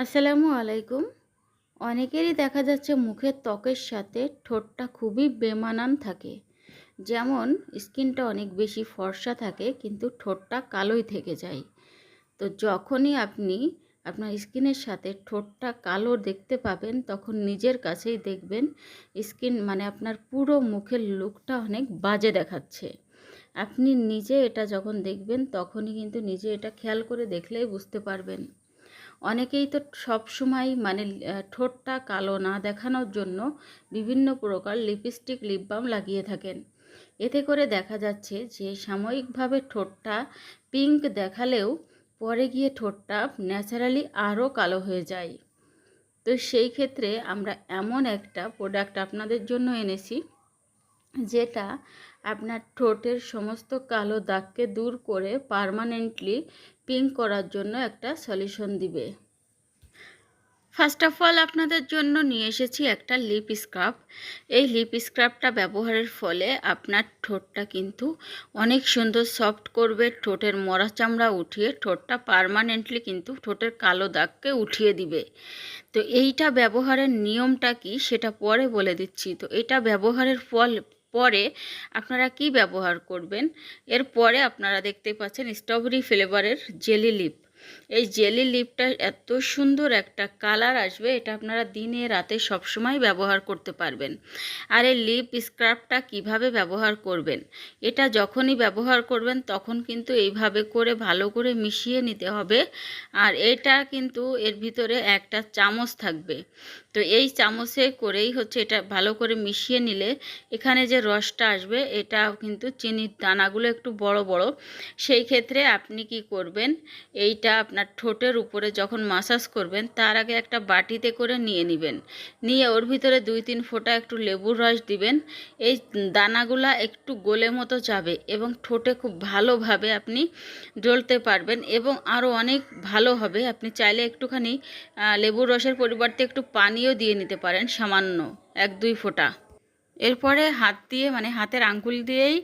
আসসালামু আলাইকুম। অনেকেরই দেখা যাচ্ছে মুখের ত্বকের সাথে ঠোঁটটা খুবই বেমানান থাকে। যেমন স্কিনটা অনেক বেশি ফর্সা থাকে, কিন্তু ঠোঁটটা কালোই থেকে যায়। তো যখনই আপনি আপনার স্কিনের সাথে ঠোঁটটা কালো দেখতে পাবেন, তখন নিজের কাছেই দেখবেন স্কিন মানে আপনার পুরো মুখের লুকটা অনেক বাজে দেখাচ্ছে। আপনি নিজে এটা যখন দেখবেন, তখনই কিন্তু নিজে এটা খেয়াল করে দেখলেই বুঝতে পারবেন। অনেকেই তো সব সময় মানে ঠোঁটটা কালো না দেখানোর জন্য বিভিন্ন প্রকার লিপস্টিক লিপ বাম লাগিয়ে থাকেন। এতে করে দেখা যাচ্ছে যে, সাময়িকভাবে ঠোঁটটা পিঙ্ক দেখালেও পরে গিয়ে ঠোঁটটা ন্যাচারালি আরও কালো হয়ে যায়। তো সেই ক্ষেত্রে আমরা এমন একটা প্রোডাক্ট আপনাদের জন্য এনেছি, যেটা আপনার ঠোঁটের সমস্ত কালো দাগকে দূর করে পারমানেন্টলি পিঙ্ক করার জন্য একটা সলিউশন দিবে। ফার্স্ট অফ অল আপনাদের জন্য নিয়ে এসেছি একটা লিপ স্ক্রাব এই লিপ স্ক্রাবটা ব্যবহারের ফলে আপনার ঠোঁটটা কিন্তু অনেক সুন্দর সফট করবে, ঠোঁটের মরা চামড়া উঠিয়ে, ঠোঁটটা পারমানেন্টলি কিন্তু ঠোঁটের কালো দাগকে উঠিয়ে দিবে। তো এইটা ব্যবহারের নিয়মটা কি সেটা পরে বলে দিচ্ছি। তো এটা ব্যবহারের ফল পরে আপনারা কি ব্যবহার করবেন? এরপরে আপনারা দেখতে পাচ্ছেন স্ট্রবেরি ফ্লেভারের জেলি লিপ এই জেলি লিপটা এত সুন্দর একটা কালার আসবে, এটা আপনারা দিনে রাতে সবসময় ব্যবহার করতে পারবেন। আর এই লিপ স্ক্রাবটা কীভাবে ব্যবহার করবেন? এটা যখনই ব্যবহার করবেন, তখন কিন্তু এইভাবে করে ভালো করে মিশিয়ে নিতে হবে। আর এটা কিন্তু এর ভিতরে একটা চামচ থাকবে। তো এই চামচে করেই হচ্ছে এটা ভালো করে মিশিয়ে নিলে এখানে যে রসটা আসবে এটা কিন্তু চিনির দানাগুলো একটু বড় বড়। সেই ক্ষেত্রে আপনি কি করবেন, এইটা আপনার ঠোঁটের উপরে যখন মাসাজ করবেন, তার আগে একটা বাটিতে করে নিয়ে নেবেন। নিয়ে ওর ভিতরে দুই তিন ফোঁটা একটু লেবুর রস দিবেন। এই দানাগুলা একটু গোলে মতো যাবে এবং ঠোঁটে খুব ভালোভাবে আপনি জ্বলতে পারবেন এবং আরও অনেক ভালো হবে। আপনি চাইলে একটুখানি লেবুর রসের পরিবর্তে একটু পানিও দিয়ে নিতে পারেন সামান্য, এক দুই ফোঁটা। এরপরে হাত দিয়ে মানে হাতের আঙ্গুল দিয়েই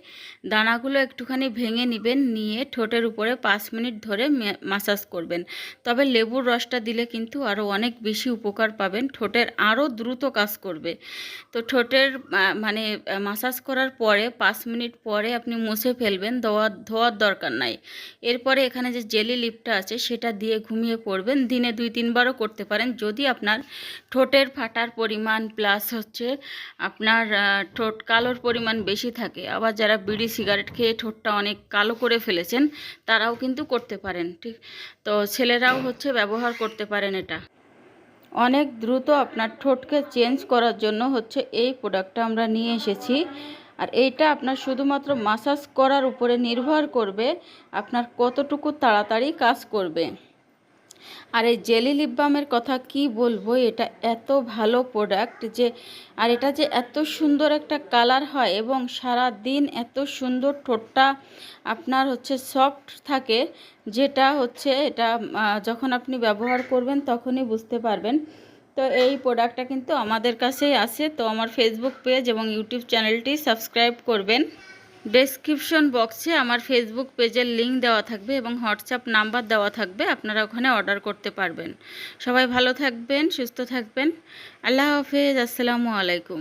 দানাগুলো একটুখানি ভেঙে নেবেন, নিয়ে ঠোঁটের উপরে পাঁচ মিনিট ধরে মাসাজ করবেন। তবে লেবুর রসটা দিলে কিন্তু আরও অনেক বেশি উপকার পাবেন, ঠোঁটের আরও দ্রুত কাজ করবে। তো ঠোঁটের মানে মাসাজ করার পরে পাঁচ মিনিট পরে আপনি মুছে ফেলবেন ধোয়া ধোয়ার দরকার নাই। এরপরে এখানে যে জেলি লিপটা আছে, সেটা দিয়ে ঘুমিয়ে পড়বেন। দিনে দুই, তিনবারও করতে পারেন। যদি আপনার ঠোঁটের ফাটার পরিমাণ প্লাস হচ্ছে আপনার ঠোঁট কালোর পরিমাণ বেশি থাকে। আবার যারা বিড়ি, সিগারেট খেয়ে ঠোঁটটা অনেক কালো করে ফেলেছেন, তারাও কিন্তু করতে পারেন, ঠিক? তো ছেলেরাও হচ্ছে ব্যবহার করতে পারেন এটা। অনেক দ্রুত আপনার ঠোঁটকে চেঞ্জ করার জন্য হচ্ছে এই প্রোডাক্টটা আমরা নিয়ে এসেছি। আর এইটা আপনার শুধুমাত্র মাসাজ করার উপরে নির্ভর করবে, আপনার কতটুকু তাড়াতাড়ি কাজ করবে। আর এই জেলি লিপ বামের কথা কি বলব? এটা এত ভালো প্রোডাক্ট যে, আর এটা যে এত সুন্দর একটা কালার হয় এবং সারা দিন এত সুন্দর ঠোঁটটা আপনার হচ্ছে সফট থাকে, যেটা হচ্ছে এটা যখন আপনি ব্যবহার করবেন তখনই বুঝতে পারবেন। তো এই প্রোডাক্টটা কিন্তু আমাদের কাছেই আছে। তো আমার ফেসবুক পেজ এবং ইউটিউব চ্যানেলটি সাবস্ক্রাইব করবেন। ডেসক্রিপশন বক্সে আমার ফেসবুক পেজের লিঙ্ক দেওয়া থাকবে এবং হোয়াটসঅ্যাপ নাম্বার দেওয়া থাকবে, আপনারা ওখানে অর্ডার করতে পারবেন। সবাই ভালো থাকবেন, সুস্থ থাকবেন। আল্লাহ হাফেজ, আসসালামু আলাইকুম।